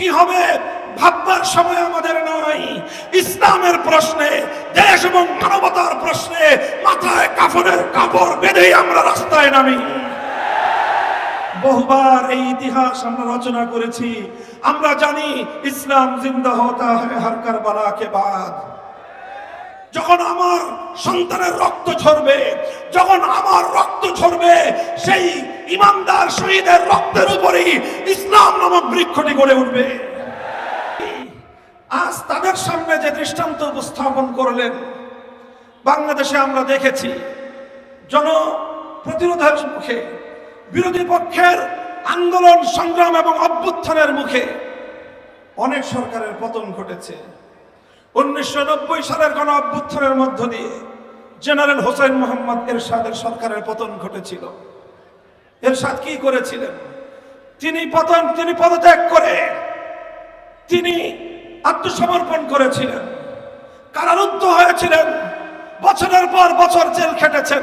কি হবে? ভাববার সময় আমাদের নাই। ইসলামের প্রশ্নে, দেশ এবং মানবতার প্রশ্নে মাথায় কাফনের কাপড় বেঁধেই আমরা রাস্তায় নামি। বহুবার এই ইতিহাস আমরা রচনা করেছি। আমরা জানি ইসলাম জিন্দা হতা হ্যাঁ হারকার বালাকে বাদ। যখন আমার সন্তানের রক্ত ঝরবে, যখন আমার রক্ত ঝরবে, সেই ইমানদার শহীদের রক্তের উপরেই ইসলাম নামক বৃক্ষটি গড়ে উঠবে। আজ তাদের সামনে যে দৃষ্টান্ত উপস্থাপন করলেন, বাংলাদেশে আমরা দেখেছি, জন প্রতিরোধের মুখে, বিরোধী পক্ষের আন্দোলন, সংগ্রাম এবং অভ্যুত্থানের মুখে অনেক সরকারের পতন ঘটেছে। উনিশশো নব্বই সালের গণ অভ্যুত্থানের মধ্য দিয়ে জেনারেল হোসেন মোহাম্মদ এরশাদের সরকারের পতন ঘটেছিল। এরশাদ কি করেছিলেন? তিনি পতন, তিনি পদত্যাগ করে তিনি আত্মসমর্পণ করেছিলেন। কারারুদ্ধ হয়েছিলেন। বছরের পর বছর জেল খেটেছেন।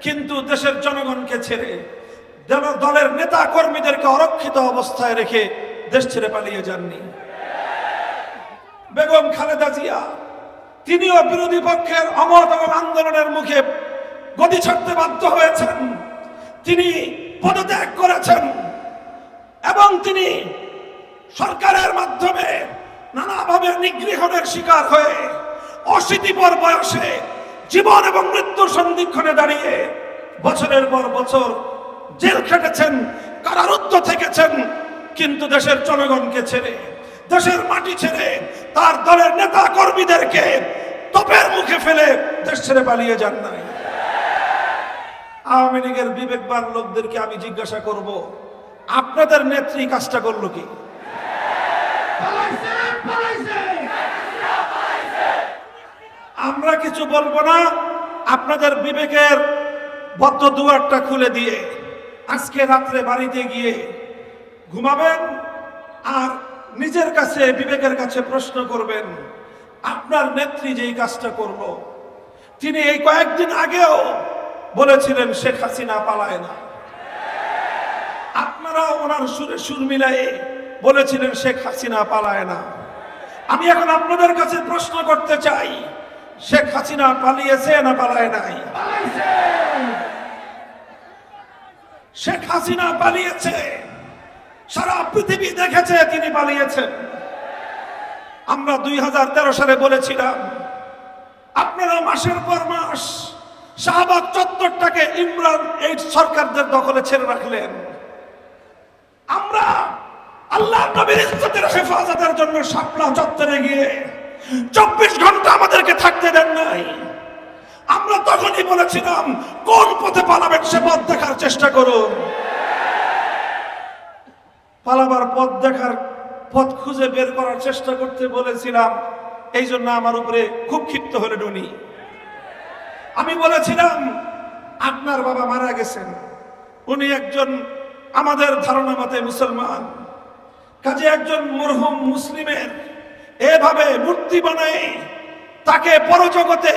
কিন্তু দেশের জনগণকে ছেড়ে দল- দলের নেতা কর্মীদেরকে অরক্ষিত অবস্থায় রেখে দেশ ছেড়ে পালিয়ে যাননি। বেগম খালেদা জিয়া, তিনিও বিরোধী পক্ষের অমত এবং আন্দোলনের মুখে গতি ছাড়তে বাধ্য হয়েছেন। তিনি পদত্যাগ করেছেন এবং তিনি সরকারের মাধ্যমে নানাভাবে নিগৃহণের শিকার হয়ে অশীতিপর বয়সে জীবন এবং মৃত্যুর সন্ধিক্ষণে দাঁড়িয়ে বছরের পর বছর জেল খেটেছেন, কারারুদ্ধ থেকেছেন, কিন্তু দেশের জনগণকে ছেড়ে দেশের মাটি ছেড়ে তার দলের নেতা কর্মীদেরকে তোপের মুখে ফেলে দেশ ছেড়ে পালিয়ে যান নাই। আওয়ামী লীগের বিবেকবান লোকদেরকে আমি জিজ্ঞাসা করব, আপনাদের নেত্রী কাজটা করল কি? আমরা কিছু বলব না, আপনাদের বিবেকের বদ্ধ দুয়ারটা খুলে দিয়ে আজকে রাত্রে বাড়িতে গিয়ে ঘুমাবেন আর নিজের কাছে বিবেকের কাছে প্রশ্ন করবেন আপনার নেত্রী যেই কাজটা করল তিনি এই কয়েকদিন আগেও বলেছিলেন শেখ হাসিনা পালায় না। আপনারা ওনার সুরে সুর মিলাই বলেছিলেন শেখ হাসিনা পালায় না। আমি এখন আপনাদের কাছে প্রশ্ন করতে চাই শেখ হাসিনা পালিয়েছে না পালায় নাই? শেখ হাসিনা পালিয়েছে। সারা পৃথিবী দেখেছে, তিনি পালিয়েছেন আমরা দুই হাজার তেরো সালে বলেছিলাম, আপনারা মাসের পর মাস শাহবাগ চত্বরটাকে ইমরান এই সরকারদের দখলে ছেড়ে রাখলেন। আমরা আল্লাহ নবীর ইজ্জতের হেফাজতের জন্য শাপলা চত্বরে গিয়ে চব্বিশ ঘণ্টা আমাদেরকে থাকতে দেন নাই। আমরা তখনই বলেছিলাম, কোন পথে পালাবেন সে পথ দেখার চেষ্টা করুন। পালাবার পথ দেখার পথ খুঁজে বের করার চেষ্টা করতে বলেছিলাম। এই জন্য আমার উপরে খুব ক্ষিপ্ত হলেন উনি। আমি বলেছিলাম, আপনার বাবা মারা গেছেন। উনি একজন আমাদের ধারণা মতে মুসলমান। কাজে একজন মরহুম মুসলিমের এভাবে মূর্তি বানায় তাকে পরজগতে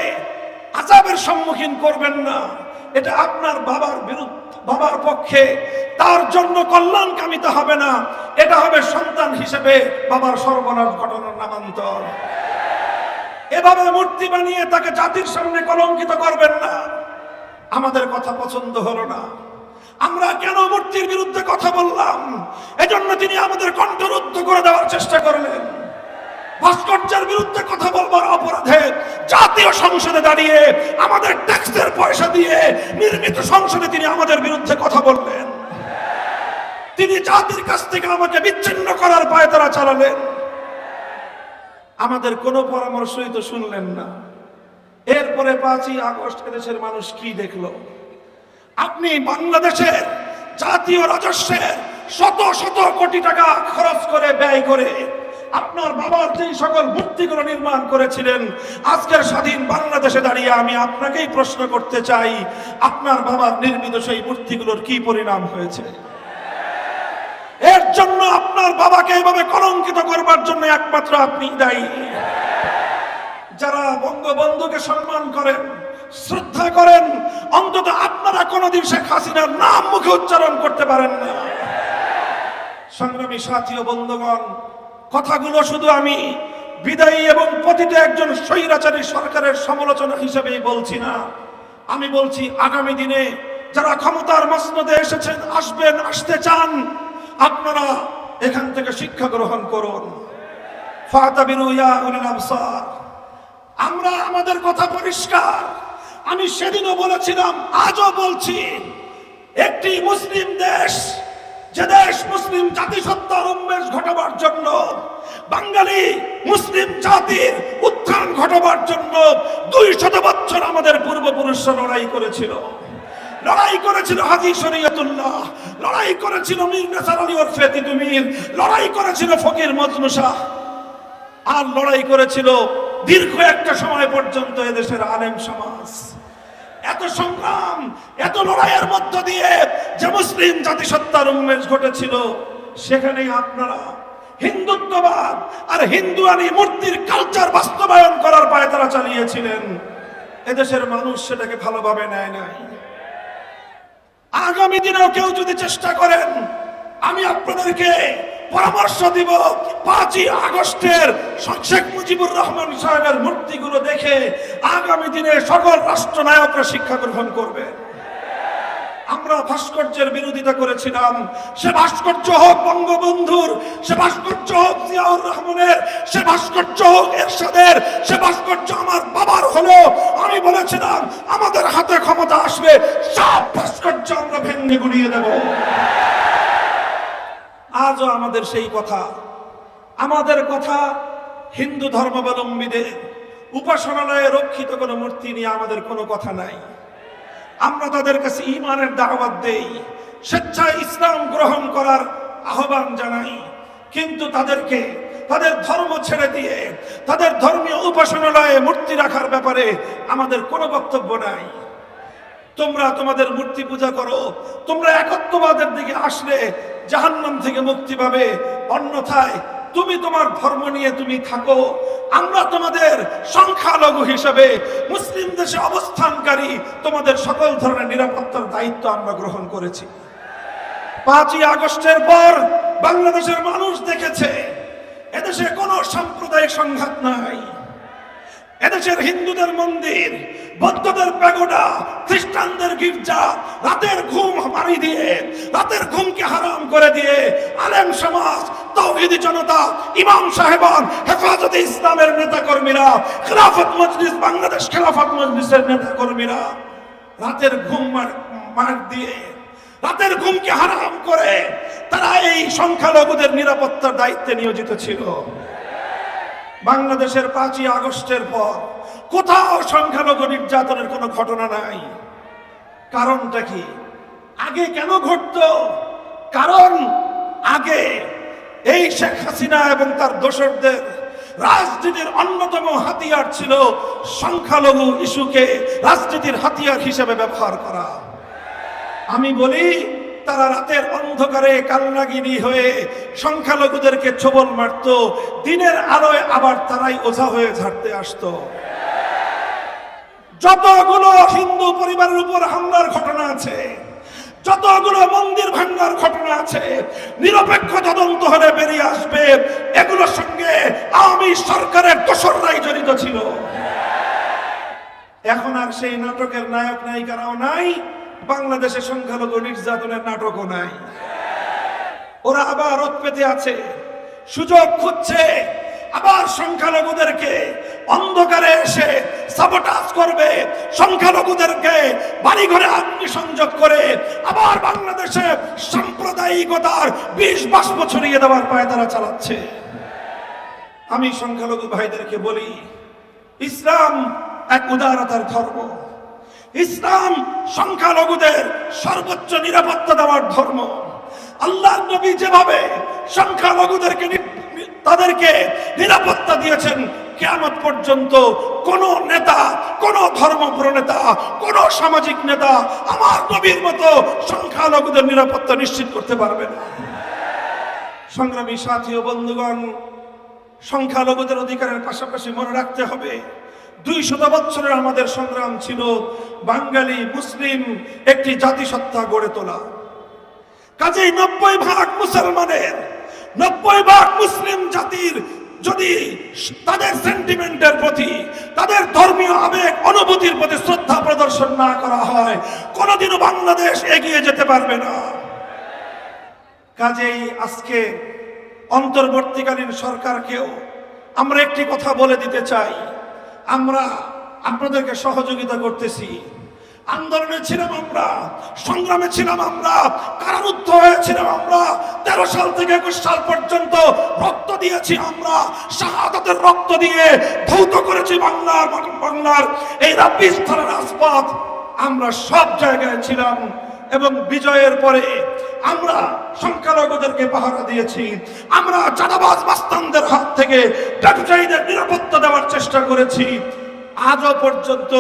আজাবের সম্মুখীন করবেন না। এটা আপনার বাবার বিরুদ্ধে, বাবার পক্ষে। তার জন্য কল্যাণ কামিত হবে না। এটা হবে সন্তান হিসেবে বাবার সর্বনাশ ঘটনার নামান্তর। এভাবে মূর্তি বানিয়ে তাকে জাতির সামনে কলঙ্কিত করবেন না। আমাদের কথা পছন্দ হলো না। আমরা কেন মূর্তির বিরুদ্ধে কথা বললাম? এজন্য তিনি আমাদের কণ্ঠরুদ্ধ করে দেওয়ার চেষ্টা করলেন। ভাস্কর্যের বিরুদ্ধে কথা বলবার অপরাধে জাতীয় সংসদে দাঁড়িয়ে আমাদের ট্যাক্সের পয়সা দিয়ে নির্মিত সংসদে তিনি আমাদের বিরুদ্ধে কথা বললেন। তিনি জাতির কাছ থেকে আমাকে বিচ্ছিন্ন করার পায়ে তারা চালালেন। আমাদের কোনো পরামর্শই তো শুনলেন না। এরপরে পাঁচই আগস্ট এদেশের মানুষ কি দেখল? আপনি বাংলাদেশের জাতীয় রাজস্বের শত শত কোটি টাকা খরচ করে ব্যয় করে আপনার বাবার যেই সকল মূর্তিগুলো নির্মাণ করেছিলেন, আজকের স্বাধীন বাংলাদেশে দাঁড়িয়ে আমি আপনাকেই প্রশ্ন করতে চাই, আপনার বাবার নির্মিত সেই মূর্তিগুলোর কি পরিণাম হয়েছে? এর জন্য আপনার বাবাকে এভাবে কলঙ্কিত করবার জন্য একমাত্র আপনি দায়ী। যারা বঙ্গবন্ধুকে সম্মান করেন, শ্রদ্ধা করেন, অন্তত আপনারা কোনোদিন শেখ হাসিনার নাম মুখে উচ্চারণ করতে পারেন না। সংগ্রামী সাথী ও বন্ধুগণ কথাগুলো শুধু আমি বিদায়ী এবং পতিত একজন স্বৈরাচারী সরকারের সমালোচনা হিসেবেই বলছি না। আমি বলছি আগামী দিনে যারা ক্ষমতার মসনদে এসেছেন, আসবেন, আসতে চান, আপনারা এখান থেকে শিক্ষা গ্রহণ করুন। আমরা আমাদের কথা পরিষ্কার। আমি সেদিনও বলেছিলাম, আজও বলছি, একটি মুসলিম দেশ যে দেশ মুসলিম জাতিসত্তার উন্মেষ ঘটাবার জন্য, বাঙালি মুসলিম জাতির উত্থান ঘটাবার জন্য দুই শত বছর আমাদের পূর্বপুরুষরা লড়াই করেছিল। লড়াই করেছিল হাজি শরীয়তুল্লাহ, লড়াই করেছিল মীর নেসার আলী ওরফে তিতুমির লড়াই করেছিল ফকির মজনু শাহ, আর লড়াই করেছিল দীর্ঘ একটা সময় পর্যন্ত এদেশের আলেম সমাজ। এত সংগ্রাম, এত লড়াইয়ের মধ্য দিয়ে যে মুসলিম জাতিসত্তার উন্মেষ ঘটেছিল সেখানে আপনারা হিন্দুত্ববাদ আর হিন্দু হিন্দুয়ানি মূর্তির কালচার বাস্তবায়ন করার পায়ে তারা চালিয়েছিলেন। এদেশের মানুষ সেটাকে ভালোভাবে নেয় নাই। আগামী দিনেও কেউ যদি চেষ্টা করেন, আমি আপনাদেরকে পরামর্শ দিব পাঁচই আগস্টের শেখ মুজিবুর রহমান সাহেবের মূর্তিগুলো দেখে আগামী দিনে সকল রাষ্ট্রনায়করা শিক্ষা গ্রহণ করবে। আমরা ভাস্কর্যের বিরোধিতা করেছিলাম। সে ভাস্কর্য হোক বঙ্গবন্ধুর, সে ভাস্কর্য হোক জিয়াউর রহমানের, সে ভাস্কর্য হোক এরশাদের, সে ভাস্কর্য আমার বাবার হলো আমি বলেছিলাম, আমাদের হাতে ক্ষমতা আসবে, সব ভাস্কর্য আমরা ভেঙে গুড়িয়ে দেব। আজও আমাদের সেই কথা। আমাদের কথা হিন্দু ধর্মাবলম্বীদের উপাসনালয়ে রক্ষিত কোনো মূর্তি নিয়ে আমাদের কোনো কথা নাই। আমরা তাদের কাছে ইমানের দাওয়াত দেই, স্বেচ্ছায় ইসলাম গ্রহণ করার আহ্বান জানাই। কিন্তু তাদেরকে, তাদের ধর্ম ছেড়ে দিয়ে, তাদের ধর্মীয় উপাসনালয়ে মূর্তি রাখার ব্যাপারে আমাদের কোনো বক্তব্য নাই। তোমরা তোমাদের মূর্তি পূজা করো। তোমরা একত্ববাদের দিকে আসলে জাহান্নাম থেকে মুক্তি পাবে। অন্যথায় তুমি তোমার ধর্ম নিয়ে তুমি থাকো। আমরা তোমাদের সংখ্যালঘু হিসেবে মুসলিম দেশে অবস্থানকারী তোমাদের সকল ধরনের নিরাপত্তার দায়িত্ব আমরা গ্রহণ করেছি। পাঁচই আগস্টের পর বাংলাদেশের মানুষ দেখেছে, এদেশে কোনো সাম্প্রদায়িক সংঘাত নাই। এদেশের হিন্দুদের মন্দির, বৌদ্ধদের প্যাগোডা, খ্রিস্টানদের গির্জা, রাতের ঘুম মারি দিয়ে, রাতের ঘুমকে হারাম করে দিয়ে আলেম সমাজ, তৌহিদি জনতা, ইমাম সাহেবান, হেফাজতে ইসলামের নেতা কর্মীরা খেলাফত মজলিস, বাংলাদেশ খেলাফত মজলিসের নেতা কর্মীরা রাতের ঘুম মার- দিয়ে, রাতের ঘুমকে হারাম করে তারা এই সংখ্যালঘুদের নিরাপত্তার দায়িত্বে নিয়োজিত ছিল। বাংলাদেশের পাঁচই আগস্টের পর কোথাও সংখ্যালঘু নির্যাতনের কোনো ঘটনা নাই। কারণটা কি? আগে কেন ঘটতো? কারণ আগে এই শেখ হাসিনা এবং তার দোসরদের রাজনীতির অন্যতম হাতিয়ার ছিল সংখ্যালঘু ইস্যুকে রাজনীতির হাতিয়ার হিসেবে ব্যবহার করা। আমি বলি তারা রাতের অন্ধকারে কালনাগিনী হয়ে সংখ্যালঘুদেরকে ছবল মারত। দিনের আলোয় আবার তারাই ওঝা হয়ে ঝাড়তে আসতো। যতগুলো হিন্দু পরিবারের উপর হামলার ঘটনা আছে, যতগুলো মন্দির ভাঙ্গার ঘটনা আছে, নিরপেক্ষ তদন্ত হলে বেরিয়ে আসবে, এগুলোর সঙ্গে আওয়ামী সরকারের দোসররাই জড়িত ছিল। এখন আর সেই নাটকের নায়ক নায়িকারাও নাই বাংলাদেশে সংখ্যালঘু নির্যাতনের নাটকও নাই। ওরা আবার পেতে আছে, সুযোগ খুঁজছে, আবার সংখ্যালঘুদেরকে অন্ধকারে এসে সাবোটাজ করবে, সংখ্যালঘুদেরকে বাড়িঘরে অগ্নিসংযোগ করে আবার বাংলাদেশে সাম্প্রদায়িকতার বিষ বাষ্প ছড়িয়ে দেওয়ার পায়ে তারা চালাচ্ছে। আমি সংখ্যালঘু ভাইদেরকে বলি, ইসলাম এক উদারতার ধর্ম। ইসলাম সংখ্যালঘুদের সর্বোচ্চ নিরাপত্তা দেওয়ার ধর্ম। আল্লাহ নবী যেভাবে সংখ্যালঘুদেরকে তাদেরকে নিরাপত্তা দিয়েছেন, কেয়ামত পর্যন্ত কোন নেতা, কোন ধর্ম প্রনেতা কোন সামাজিক নেতা আমার নবীর মতো সংখ্যালঘুদের নিরাপত্তা নিশ্চিত করতে পারবে না। সংগ্রামী সাথী ও বন্ধুগণ, সংখ্যালঘুদের অধিকারের পাশাপাশি মনে রাখতে হবে দুই শত বছরের আমাদের সংগ্রাম ছিল বাঙালি, মুসলিম, একটি জাতিসত্তা গড়ে তোলা। কাজেই নব্বই ভাগ মুসলমানের, নব্বই ভাগ মুসলিম জাতির যদি তাদের সেন্টিমেন্টের প্রতি, তাদের ধর্মীয় আবেগ, অনুভূতির প্রতি শ্রদ্ধা প্রদর্শন না করা হয়, কোনোদিনও বাংলাদেশ এগিয়ে যেতে পারবে না। কাজেই আজকে অন্তর্বর্তীকালীন সরকারকেও আমরা একটি কথা বলে দিতে চাই। আমরা আপনাদেরকে সহযোগিতা করতেছি। আন্দোলনে ছিলাম আমরা, সংগ্রামে ছিলাম আমরা, কারারুদ্ধ হয়েছিলাম আমরা। তেরো সাল থেকে একুশ সাল পর্যন্ত রক্ত দিয়েছি আমরা, শাহাদাতের রক্ত দিয়ে ধৌত করেছি বাংলার বাংলার। এই রাব্বি স্থানের রাজপথ আমরা সব জায়গায় ছিলাম এবং বিজয়ের পরে আমরা সংখ্যালঘুদেরকে পাহারা দিয়েছি। আমরা চাঁদাবাজ মাস্তানদের হাত থেকে ব্যবসায়ীদের নিরাপত্তা দেওয়ার চেষ্টা করেছি। আজও পর্যন্ত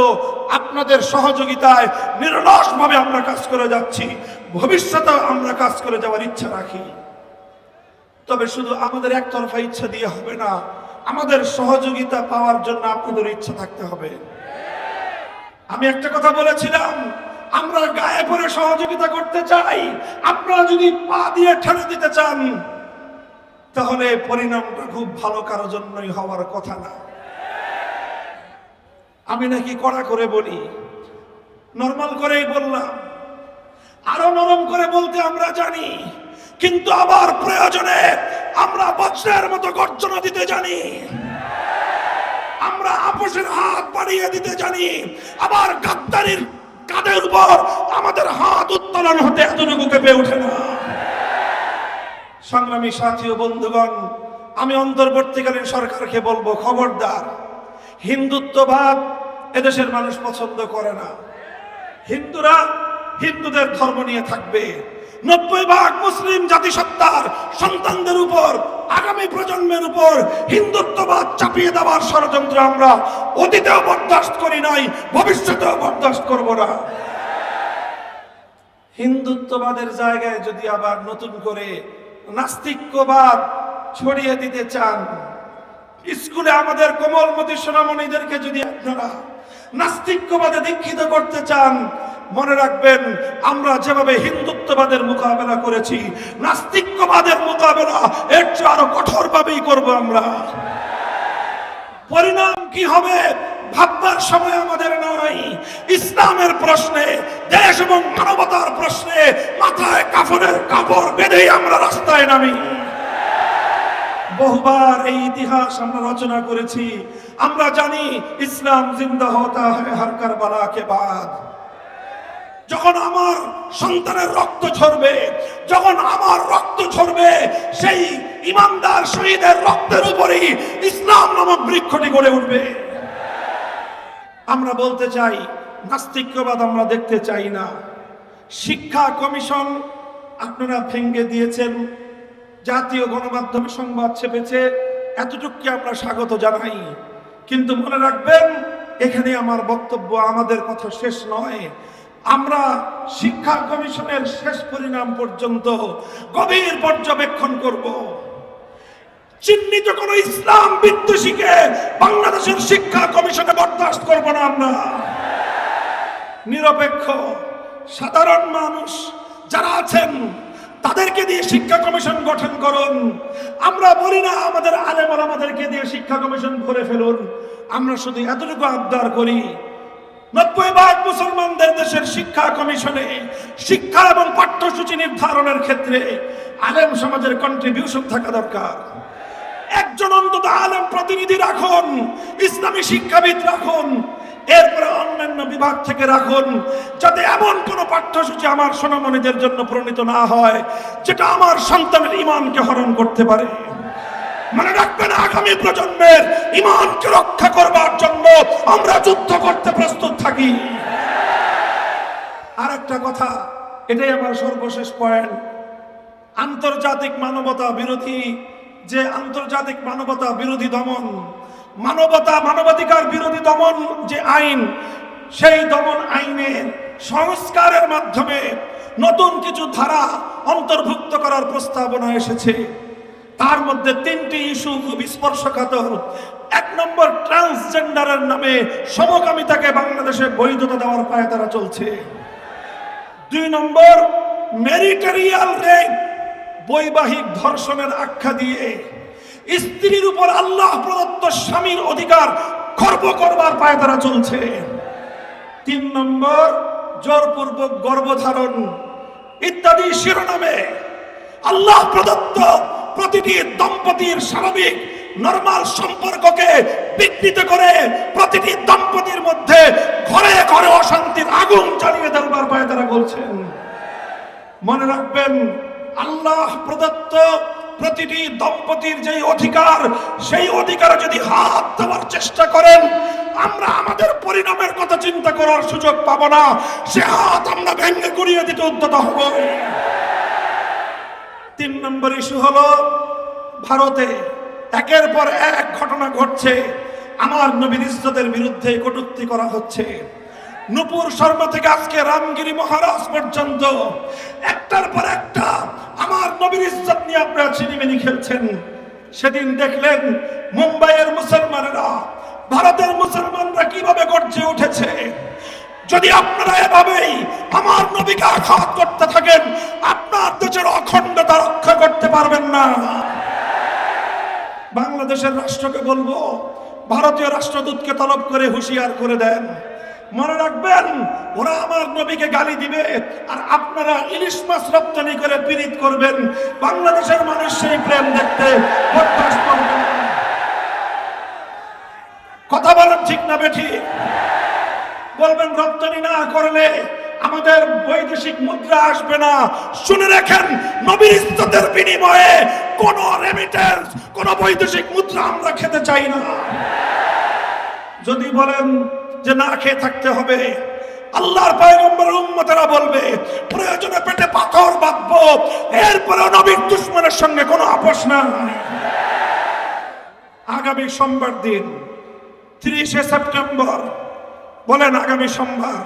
আপনাদের সহযোগিতায় নিরলস ভাবে আমরা কাজ করে যাচ্ছি। ভবিষ্যতে আমরা কাজ করে যাওয়ার ইচ্ছা রাখি। তবে শুধু আমাদের একতরফা ইচ্ছা দিয়ে হবে না, আমাদের সহযোগিতা পাওয়ার জন্য আপনাদের ইচ্ছা থাকতে হবে। আমি একটা কথা বলেছিলাম আমরা গায়ে পরে সহযোগিতা করতে চাই। আপনারা যদি পা দিয়ে ঠেলে দিতে চান, তাহলে পরিণামটা খুব ভালো কারোর জন্যই হওয়ার কথা না। আমি নাকি কড়া করে বলি, নর্মাল করেই বললাম। আরও নরম করে বলতে আমরা জানি, কিন্তু আবার প্রয়োজনে আমরা বজ্রের মতো গর্জনা দিতে জানি। আমরা আপোষের হাত বাড়িয়ে দিতে জানি, আবার গাদ্দারির কাঁধের উপর আমাদের হাত উত্তোলন হতে এতটুকু কেঁপে ওঠে না? সংগ্রামী সাথী ও বন্ধুগণ, আমি অন্তর্বর্তীকালীন সরকারকে বলব, খবরদার। হিন্দুত্ববাদ এদেশের মানুষ পছন্দ করে না। হিন্দুরা হিন্দুদের ধর্ম নিয়ে থাকবে। নব্বই ভাগ মুসলিম জাতিসত্তার সন্তানদের উপর, আগামী প্রজন্মের উপর হিন্দুত্ববাদ চাপিয়ে দেওয়ার ষড়যন্ত্র আমরা অতীতেও বরদাস্ত করি নাই, ভবিষ্যতেও বরদাস্ত করব না। হিন্দুত্ববাদের জায়গায় যদি আবার নতুন করে নাস্তিক্যবাদ ছড়িয়ে দিতে চান, স্কুলে আমাদের কোমলমতি সোনামণিদেরকে যদি আপনারা নাস্তিক্যবাদে দীক্ষিত করতে চান, মনে রাখবেন আমরা যেভাবে হিন্দুত্ববাদের মোকাবেলা করেছি, নাস্তিক্যবাদের মোকাবেলা এর চেয়ে আরও কঠোরভাবেই করব আমরা। পরিণাম কি হবে ভাববার সময় আমাদের নাই। ইসলামের প্রশ্নে, দেশ এবং মানবতার প্রশ্নে মাথায় কাফনের কাপড় বেঁধেই আমরা রাস্তায় নামি। বহুবার এই ইতিহাস আমরা রচনা করেছি। আমরা জানি ইসলাম জিন্দা হতা হয় হারকার বালাকে বাদ। যখন আমার সন্তানের রক্ত ঝরবে, যখন আমার রক্ত ঝরবে, সেই ইমানদার শহীদের রক্তের উপরেই ইসলাম নামক বৃক্ষটি গড়ে উঠবে। আমরা বলতে চাই, নাস্তিক্যবাদ আমরা দেখতে চাই না। শিক্ষা কমিশন আপনারা ভেঙ্গে দিয়েছেন, জাতীয় গণমাধ্যমে সংবাদ ছেপেছে, এতটুকুকে আমরা স্বাগত জানাই। কিন্তু মনে রাখবেন, এখানে আমার বক্তব্য আমাদের কথা শেষ নয়। আমরা শিক্ষা কমিশনের শেষ পরিণাম পর্যন্ত গভীর পর্যবেক্ষণ করব। চিহ্নিত কোন ইসলাম বিদ্বেষীকে বাংলাদেশের শিক্ষা কমিশনে বরদাস্ত করব না আমরা। নিরপেক্ষ, সাধারণ মানুষ যারা আছেন, তাদেরকে দিয়ে শিক্ষা কমিশন গঠন করুন। আমরা বলি না, আমাদের আলেম আমাদেরকে দিয়ে শিক্ষা কমিশন করে ফেলুন। আমরা শুধু এতটুকু আবদার করি নব্বই ভাগ মুসলমানদের দেশের শিক্ষা কমিশনে শিক্ষা এবং পাঠ্যসূচি নির্ধারণের ক্ষেত্রে আলেম সমাজের কন্ট্রিবিউশন থাকা দরকার। একজন অন্তত আলেম প্রতিনিধি রাখুন, ইসলামী শিক্ষাবিদ রাখুন, এরপরে অন্যান্য বিভাগ থেকে রাখুন, যাতে এমন কোন পাঠ্যসূচি আমার সোনামণিদের জন্য প্রণীত না হয়, যেটা আমার সন্তানের ইমানকে হরণ করতে পারে। মনে রাখবেন আগামী প্রজন্মের ইমানকে রক্ষা করবার জন্য আমরা যুদ্ধ করতে প্রস্তুত থাকি। আর একটা কথা, এটাই আমার সর্বশেষ পয়েন্ট। আন্তর্জাতিক মানবতা বিরোধী, যে আন্তর্জাতিক মানবতা বিরোধী দমন, মানবতা মানবাধিকার বিরোধী দমন যে আইন, সেই দমন আইনের সংস্কারের মাধ্যমে নতুন কিছু ধারা অন্তর্ভুক্ত করার প্রস্তাবনা এসেছে। তার মধ্যে তিনটি ইস্যু খুব স্পর্শকাতর। এক নম্বর, ট্রান্সজেন্ডারের নামে সমকামিতাকে বাংলাদেশে বৈধতা দেওয়ার পায়ে তারা চলছে। দুই নম্বর, মেরিটারিয়াল রেপ, বৈবাহিক ধর্ষণের আখ্যা দিয়ে। স্ত্রীর উপর আল্লাহ প্রদত্ত স্বামীর অধিকার খর্ব করবার পায় তারা চলছে। তিন নম্বর, জোরপূর্বক গর্ভধারণ ইত্যাদি শিরোনামে আল্লাহ প্রদত্ত প্রতিটি দম্পতির স্বাভাবিক নরমাল সম্পর্ককে বিকৃত করে প্রতিটি দম্পতির মধ্যে ঘরে ঘরে অশান্তির আগুন জ্বালিয়ে দেওয়ার পায় তারা বলছেন। মনে রাখবেন, আল্লাহ প্রদত্ত প্রতিটি দম্পতির যে অধিকার, সেই অধিকারে যদি হাত দেওয়ার চেষ্টা করেন, আমরা আমাদের পরিণামের কথা চিন্তা করার সুযোগ পাবো না। সে হাত আমরা ভেঙে গুড়িয়ে দিতে উদ্যত হব। তিন নম্বর ইস্যু হলো, ভারতে একের পর এক ঘটনা ঘটছে। আমার নবীর ইজ্জতের বিরুদ্ধে কটূক্তি করা হচ্ছে। নুপুর শর্মা থেকে আজকে রামগিরি মহারাজ পর্যন্ত একটার পর একটা আমার নবীর ইজ্জত নিয়ে আপনারা চিনিমিনি খেলছেন। সেদিন দেখলেন মুম্বাইয়ের মুসলমানেরা, ভারতের মুসলমানরা কীভাবে গর্জে উঠেছে। যদি আপনারা এভাবেই আমার নবীকে আঘাত করতে থাকেন, আপনার দেশের অখণ্ডতা রক্ষা করতে পারবেন না। বাংলাদেশের রাষ্ট্রকে বলব, ভারতীয় রাষ্ট্রদূতকে তলব করে হুঁশিয়ার করে দেন। মনে রাখবেন, ওরা আমার নবীকে গালি দিবে, আর আপনারা ইলিশ মাছ রপ্তানি করে পীড়িত করবেন। বাংলাদেশের মানুষ সেই প্রেম দেখতে। কথা বলেন ঠিক না বেঠি বলবেন, রপ্তানি না করলে আমাদের বৈদেশিক মুদ্রা আসবে না। শুনে রাখেন, নবীর ইজ্জতের বিনিময়ে কোন রেমিটেন্স কোন বৈদেশিক মুদ্রা আমরা খেতে চাই না। যদি বলেন যে না খেয়ে থাকতে হবে, আল্লাহর পয়গম্বর উম্মতেরা বলবে, প্রয়োজনে পেটে পাথর বাঁধবো, এরপরেও নবীর দুশ্মনের সঙ্গে কোনো আপোষ না আগামী সোমবার দিন, তিরিশে সেপ্টেম্বর বলেন আগামী সোমবার,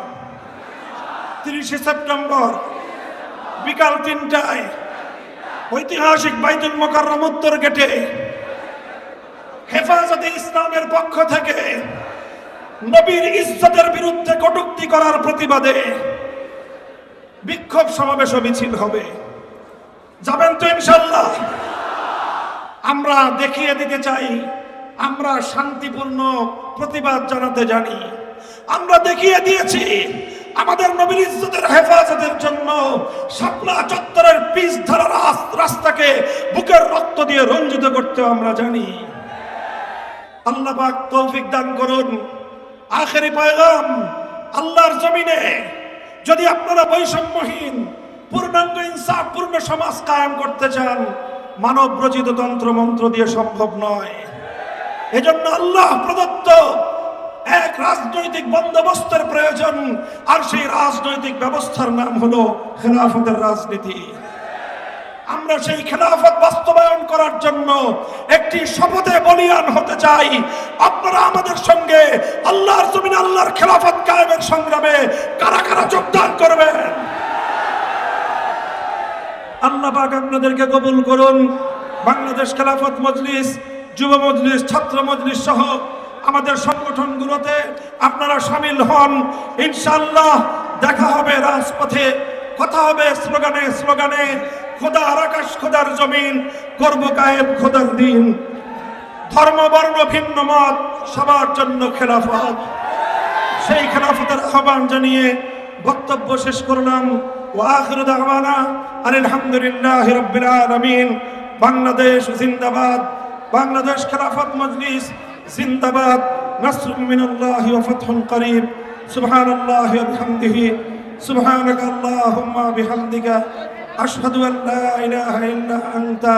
তিরিশে সেপ্টেম্বর, বিকাল তিনটায় ঐতিহাসিক বাইতুল মোকাররম উত্তর গেটে হেফাজতে ইসলামের পক্ষ থেকে নবীর ইজ্জতের বিরুদ্ধে কটূক্তি করার প্রতিবাদে বিক্ষোভ সমাবেশ মিছিল হবে। যাবেন তো ইনশাল্লাহ আমরা দেখিয়ে দিতে চাই, আমরা শান্তিপূর্ণ প্রতিবাদ জানাতে জানি। আমরা দেখিয়ে দিয়েছি আমাদের নবীর ইজ্জতের হেফাজতের জন্য শাপলা চত্বরের পিচ ধারা রাস্তাকে বুকের রক্ত দিয়ে রঞ্জিত করতে আমরা জানি। আল্লাহ পাক তৌফিক দান করুন। আখেরি পয়গাম আল্লাহর জমিনে যদি আপনারা বৈষম্যহীন, পূর্ণাঙ্গ ইনসাফ, পূর্ণ সমাজ কায়েম করতে চান মানব রচিত তন্ত্র মন্ত্র দিয়ে সম্ভব নয়। এজন্য আল্লাহ প্রদত্ত রাজনৈতিক বন্দোবস্তের প্রয়োজন, আর সেই রাজনৈতিক ব্যবস্থার নাম হলো খেলাফতের রাজনীতি। আমরা সেই খেলাফত বাস্তবায়ন করার জন্য একটি শপথে বলিয়ান হতে চাই। আপনারা আমাদের সঙ্গে আল্লাহর জমিন আল্লাহর খেলাফত কায়েমের সংগ্রামে কারা কারা যোগদান করবেন? আল্লাহ পাক আপনাদেরকে কবুল করুন। বাংলাদেশ খেলাফত মজলিস, যুব মজলিস, ছাত্র মজলিস সহ আমাদের সংগঠনগুলোতে আপনারা সামিল হন। ইনশাল্লাহ দেখা হবে রাজপথে, কথা হবে স্লোগানে স্লোগানে খোদা আকাশ, খোদার জমিন, করব কায়েম খোদার দিন। ধর্ম, বর্ণ, ভিন্ন মত, সবার জন্য খেলাফত। সেই খেলাফতের আহ্বান জানিয়ে বক্তব্য শেষ করলাম। ওয়াখির দাওয়ানা আলহামদুলিল্লাহ আলামিন। বাংলাদেশ জিন্দাবাদ। বাংলাদেশ খেলাফত মজলিস জিন্দাবাদ। নাসর মিনাল্লাহ ওয়া ফাতহুন করিম সুবহানাল্লাহি ওয়া বিহামদিহি। সুবহানাকা আল্লাহুম্মা বিহামদিকা। আশহাদু আল্লা ইলাহা ইল্লা আনতা।